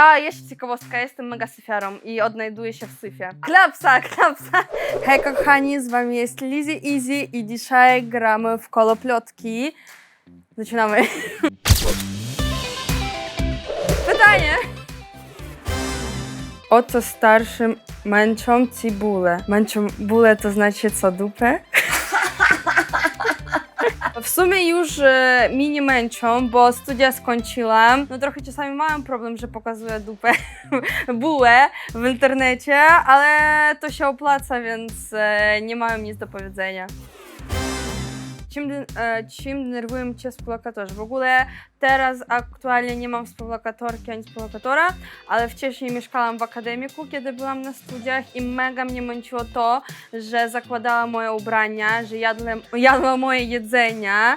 A, jeszcze ciekawostka, jestem mega syfiarą i odnajduję się w syfie. Klapsa, klapsa! Hej kochani, z wami jest Lizzy Easy i dzisiaj gramy w koloplotki. Zaczynamy. Pytanie! Oto starszym męczą cibulę. Męczą bulę to znaczy co, dupę? W sumie już e, mi nie męczą, bo studia skończyłam. No trochę czasami mam problem, że pokazuję dupę, bułę w internecie, ale to się opłaca, więc e, nie mam nic do powiedzenia. Czym, de- e, czym denerwują cię współlokatorzy? W ogóle teraz aktualnie nie mam współlokatorki ani współlokatora, ale wcześniej mieszkałam w akademiku, kiedy byłam na studiach i mega mnie męczyło to, że zakładała moje ubrania, że jadła, jadła moje jedzenia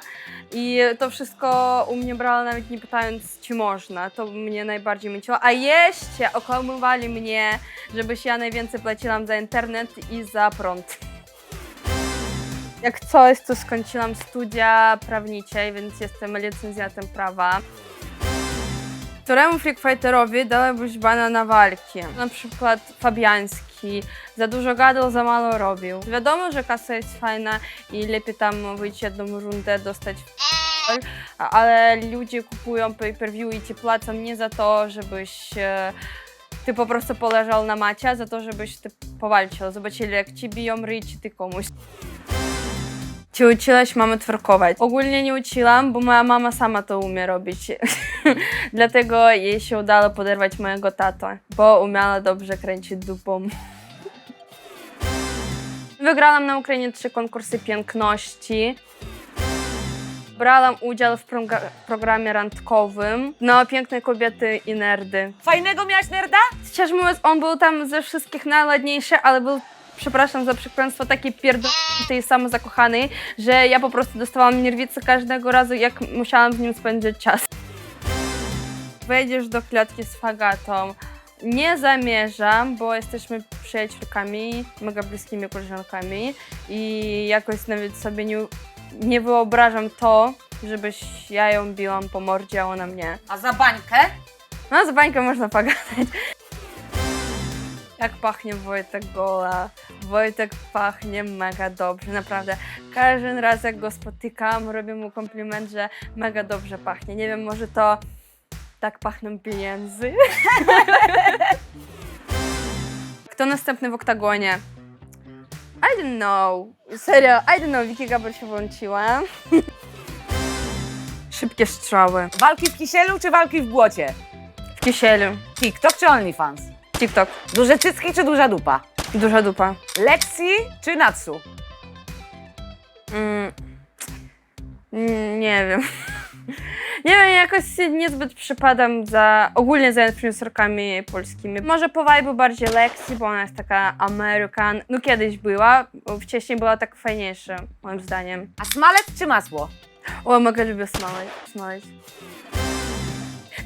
i to wszystko u mnie brała nawet nie pytając, czy można. To mnie najbardziej męczyło. A jeszcze okłamywali mnie, żebyś ja najwięcej płaciłam za internet i za prąd. Jak coś, to skończyłam studia prawnicze, więc jestem licencjatem prawa. Któremu freakfighterowi dałabyś bana na walki? Na przykład Fabiański. Za dużo gadał, za mało robił. Wiadomo, że kasa jest fajna i lepiej tam wyjść jedną rundę, dostać f- ale ludzie kupują pay-per-view i ci płacą nie za to, żebyś e, ty po prostu poleżał na macie, a za to, żebyś ty powalczył. Zobaczyli, jak ci biją ryj, czy ty komuś. Czy uczyłaś mamy twerkować? Ogólnie nie uczyłam, bo moja mama sama to umie robić. Dlatego jej się udało poderwać mojego tata, bo umiała dobrze kręcić dupą. Wygrałam na Ukrainie trzy konkursy piękności. Brałam udział w programie randkowym na Piękne Kobiety i Nerdy. Fajnego miałaś nerda? Szczerze mówiąc, on był tam ze wszystkich najładniejszy, ale był, przepraszam za przekleństwo, taki pierdolnięty i samozakochany, że ja po prostu dostawałam nerwicy każdego razu, jak musiałam z nim spędzić czas. Wejdziesz do klatki z fagatą. Nie zamierzam, bo jesteśmy przyjaciółkami, mega bliskimi koleżankami i jakoś nawet sobie nie, nie wyobrażam to, żebyś ja ją biłam po mordzie, a ona mnie. A za bańkę? No, z bańką można pogadać. Jak pachnie Wojtek Gola. Wojtek pachnie mega dobrze, naprawdę. Każdy raz jak go spotykam, robię mu komplement, że mega dobrze pachnie. Nie wiem, może to tak pachną pieniędzy. Kto następny w oktagonie? I don't know. Serio, I don't know. Wiki Gabor się włączyła. Szybkie strzały. Walki w kisielu czy walki w błocie? W kisielu. TikTok czy OnlyFans? TikTok. Duże cycki czy duża dupa? Duża dupa. Lexi czy Natsu? Mm, mm, nie wiem. Nie wiem, jakoś niezbyt przypadam za, ogólnie za influencerkami polskimi. Może po vibe'u bardziej Lexi, bo ona jest taka American. No kiedyś była, bo wcześniej była tak fajniejsza, moim zdaniem. A smalec czy masło? O, mega lubię smaleć. smaleć.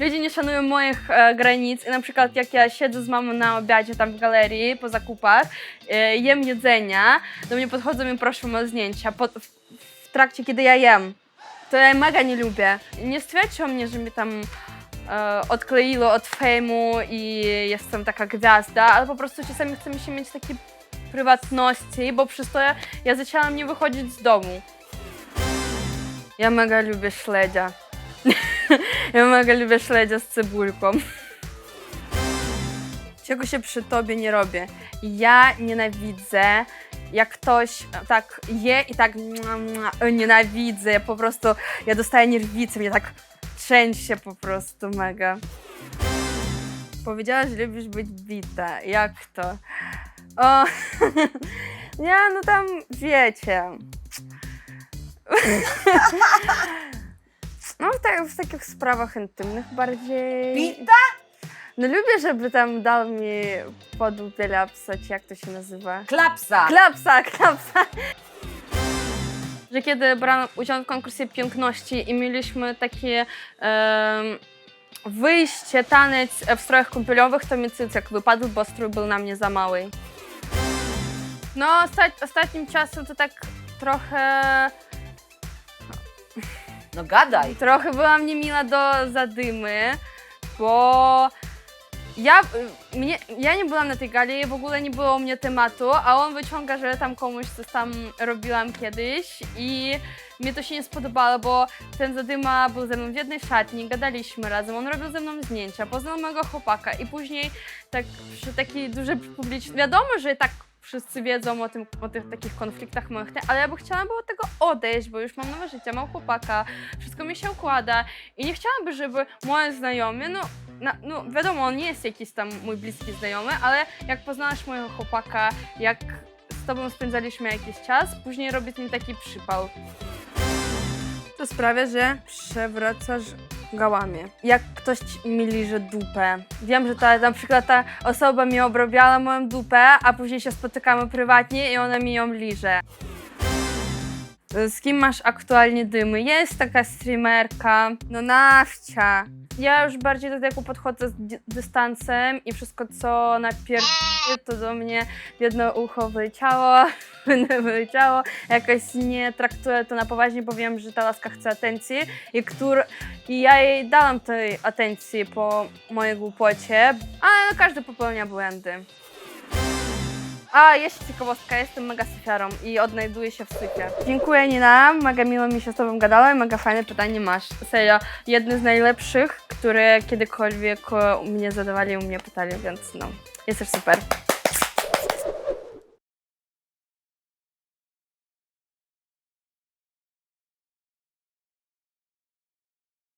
Ludzie nie szanują moich e, granic i na przykład jak ja siedzę z mamą na obiadzie tam w galerii po zakupach, e, jem jedzenia, do mnie podchodzą i proszą o zdjęcia po, w, w trakcie, kiedy ja jem. To ja mega nie lubię. Nie stwierdziło mnie, że mi tam e, odkleiło od fejmu i jestem taka gwiazda, ale po prostu czasami chce mi się mieć takiej prywatności, bo przez to ja, ja zaczęłam nie wychodzić z domu. Ja mega lubię śledzia. ja mega lubię śledzia z cebulką. Czego się przy tobie nie robię? Ja nienawidzę, jak ktoś tak je i tak mua, nienawidzę. Ja po prostu, ja dostaję nerwicy, mnie tak trzęsie po prostu mega. Powiedziałaś, że lubisz być bita. Jak to? O, nie, no tam wiecie. No tak, w takich sprawach intymnych bardziej. Bita? No lubię, żeby tam dał mi po dupie lapsać, jak to się nazywa? Klapsa. Klapsa, klapsa! Że kiedy brałam udział w konkursie piękności i mieliśmy takie em, wyjście, taniec w strojach kąpielowych, to mi cycek wypadł, bo strój był na mnie za mały. No, osta- ostatnim czasem to tak trochę No gadaj. Trochę byłam niemila do zadymy, bo Ja, mnie, ja nie byłam na tej gali, w ogóle nie było u mnie tematu, a on wyciąga, że tam komuś coś tam robiłam kiedyś i mnie to się nie spodobało, bo ten Zadyma był ze mną w jednej szatni, gadaliśmy razem, on robił ze mną zdjęcia, poznał mojego chłopaka i później tak przy takiej dużej publiczności, wiadomo, że tak wszyscy wiedzą o, tym, o tych takich konfliktach moich, ale ja by chciałam było tego odejść, bo już mam nowe życie, mam chłopaka, wszystko mi się układa i nie chciałabym, żeby moje znajomi, no, na, no wiadomo, on nie jest jakiś tam mój bliski znajomy, ale jak poznałaś mojego chłopaka, jak z tobą spędzaliśmy jakiś czas, później robi mi taki przypał. To sprawia, że przewracasz gałamie. Jak ktoś mi liże dupę. Wiem, że ta, na przykład ta osoba mi obrabiała moją dupę, a później się spotykamy prywatnie i ona mi ją liże. Z kim masz aktualnie dymy? Jest taka streamerka, no nawcia. Ja już bardziej do tego podchodzę z dy- dystansem i wszystko co napier... to do mnie w jedno ucho wyleciało, wyleciało. Jakoś nie traktuję to na poważnie, bo wiem, że ta laska chce atencji i, któr... i ja jej dałam tej atencji po mojej głupocie, ale no każdy popełnia błędy. A, jeszcze ciekawostka, jestem mega syfiarą i odnajduję się w syfie. Dziękuję Nina, mega miło mi się z tobą gadało i mega fajne pytanie masz. Serio, jedne z najlepszych, które kiedykolwiek u mnie zadawali, u mnie pytali, więc no, jesteś super.